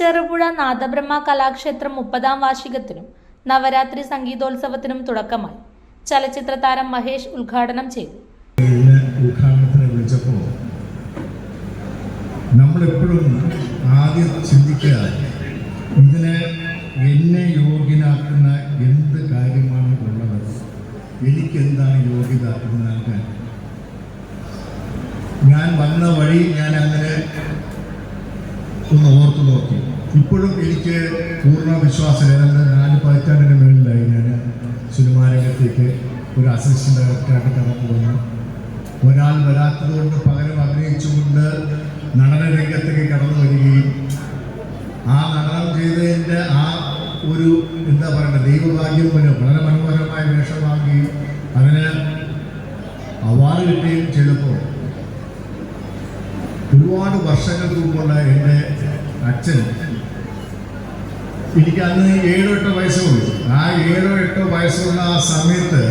ചെറുപുഴ നാദബ്രഹ്മ കലാക്ഷേത്രം മുപ്പതാം വാർഷികത്തിനും നവരാത്രി സംഗീതോത്സവത്തിനും തുടക്കമായി. ചലച്ചിത്ര താരം മഹേഷ് ഉദ്ഘാടനം ചെയ്തു. നമ്മൾ എപ്പോഴും ആദ്യം ചിന്തിക്കുക ഇതിനെ എന്നെ യോഗ്യനാക്കുന്ന എന്ത് കാര്യമാണ് ഉള്ളത്? എനിക്കെന്താണ് യോഗ്യത എന്ന് നൽകാൻ? ഞാൻ വന്ന വഴി ഞാൻ അങ്ങനെ ഒന്ന് ഓർത്തു നോക്കി. ഇപ്പോഴും എനിക്ക് പൂർണ വിശ്വാസം ഏതാണ്ട് നാല് പതിറ്റാണ്ടിന് മേളിലായി ഞാൻ സിനിമാ രംഗത്തേക്ക് ഒരു അസിസ്റ്റന്റ് ഡയറക്ടറായിട്ട് കടന്നു പോകുന്നു ഒരാൾ വരാത്തത് കൊണ്ട് പകരം അഭിനയിച്ചുകൊണ്ട് നടന രംഗത്തേക്ക് കടന്നു വരികയും ആ നടനം ചെയ്തതിന്റെ ആ ഒരു എന്താ പറയുക ദൈവഭാഗ്യം പോലെ വളരെ മനോഹരമായ വേഷം വാങ്ങുകയും അതിന് അവാർഡ് കിട്ടുകയും ചെയ്തപ്പോൾ ഒരുപാട് വർഷങ്ങൾക്ക് മുമ്പുള്ള എന്റെ അച്ഛൻ. എനിക്ക് അന്ന് ഏഴോ എട്ടോ വയസ്സേ ഉള്ളൂ ആ ഏഴോ എട്ടോ വയസ്സുള്ള ആ സമയത്ത്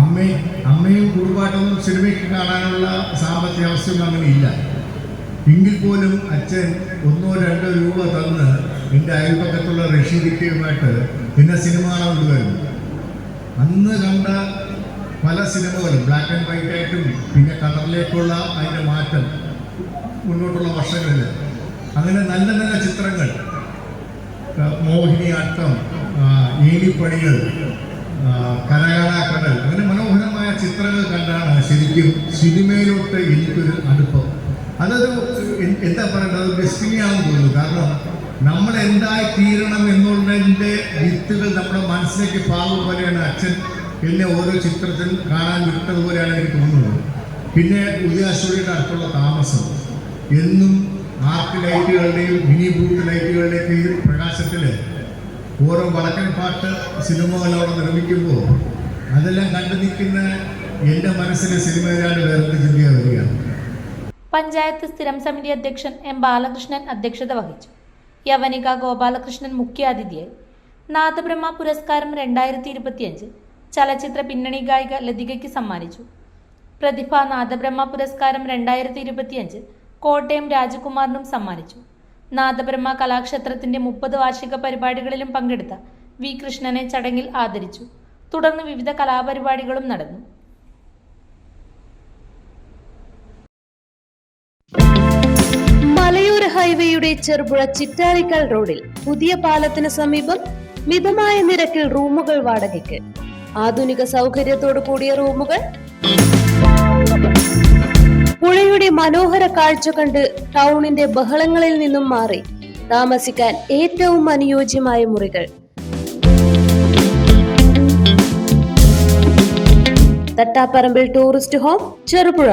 അമ്മയും അമ്മയും കുടുംബമായിട്ടൊന്നും സിനിമയ്ക്ക് കാണാനുള്ള സാമ്പത്തിക അവസ്ഥയൊന്നും അങ്ങനെ ഇല്ല. എങ്കിൽ പോലും അച്ഛൻ ഒന്നോ രണ്ടോ രൂപ തന്ന് എന്റെ അയൽപ്പക്കത്തുള്ള റഷീദിക്കയുമായിട്ട് എന്നെ സിനിമ കാണാൻ വിടുമായിരുന്നു. അന്ന് കണ്ട പല സിനിമകളും ബ്ലാക്ക് ആൻഡ് വൈറ്റ് ആയിട്ടും പിന്നെ കളറിലേക്കുള്ള അതിന്റെ മാറ്റം. മുന്നോട്ടുള്ള വർഷങ്ങളിൽ അങ്ങനെ നല്ല നല്ല ചിത്രങ്ങൾ. മോഹിനിയാട്ടം ആ, കരകലാക്കടൽ അങ്ങനെ മനോഹരമായ ചിത്രങ്ങൾ കണ്ടാണ് ശരിക്കും സിനിമയിലോട്ട് എനിക്കൊരു അടുപ്പം അതൊരു എന്താ പറയേണ്ടത്? ഡെസ്റ്റിനിയാണെന്ന് തോന്നുന്നു. കാരണം നമ്മൾ എന്തായി തീരണം എന്നുള്ളതിന്റെ വിത്തുകൾ നമ്മുടെ മനസ്സിലേക്ക് പാവ് പോലെയാണ് അച്ഛൻ എന്നെ ഓരോ ചിത്രത്തിൽ കാണാൻ വിട്ടതുപോലെയാണ് എനിക്ക് തോന്നുന്നത്. പിന്നെ ഉദയാശ്വരിയുടെ അടുത്തുള്ള താമസം. എന്നും ആർക്ക് ലൈറ്റുകളുടെയും മിനി ബൂട്ട് ലൈറ്റുകളുടെയൊക്കെ ഈ പ്രകാശത്തിൽ ഓരോ വടക്കൻ പാട്ട് സിനിമകളോട് നിർമ്മിക്കുമ്പോൾ അതെല്ലാം കണ്ടു നിൽക്കുന്ന എന്റെ മനസ്സിലെ സിനിമയിലാണ് വേറെ ചിന്തയ വരികയാണ് പഞ്ചായത്ത് സ്ഥിരം സമിതി അധ്യക്ഷൻ എം ബാലകൃഷ്ണൻ അധ്യക്ഷത വഹിച്ചു. യവനിക ഗോപാലകൃഷ്ണൻ മുഖ്യാതിഥിയായി. നാദബ്രഹ്മ പുരസ്കാരം രണ്ടായിരത്തി ഇരുപത്തിയഞ്ച് ചലച്ചിത്ര പിന്നണി ഗായിക ലതികയ്ക്ക് സമ്മാനിച്ചു. പ്രതിഭ നാദബ്രഹ്മ പുരസ്കാരം രണ്ടായിരത്തി ഇരുപത്തിയഞ്ച് കോട്ടയം രാജകുമാറിനും സമ്മാനിച്ചു. നാദബ്രഹ്മ കലാക്ഷേത്രത്തിന്റെ മുപ്പത് വാർഷിക പരിപാടികളിലും പങ്കെടുത്ത വി കൃഷ്ണനെ ചടങ്ങിൽ ആദരിച്ചു. തുടർന്ന് വിവിധ കലാപരിപാടികളും നടന്നു. മലയോര ഹൈവേയുടെ ചെറുപുഴ ചിറ്റാരിക്കൽ റോഡിൽ പുതിയ പാലത്തിന് സമീപം മിതമായ നിരക്കിൽ റൂമുകൾ വാടകയ്ക്ക്. ആധുനിക സൗകര്യത്തോടു കൂടിയ റൂമുകൾ പുഴയുടെ മനോഹര കാഴ്ച കണ്ട് ടൗണിന്റെ ബഹളങ്ങളിൽ നിന്നും മാറി താമസിക്കാൻ ഏറ്റവും അനുയോജ്യമായ മുറികൾ. Thattaparambil tourist home Cherupuzha.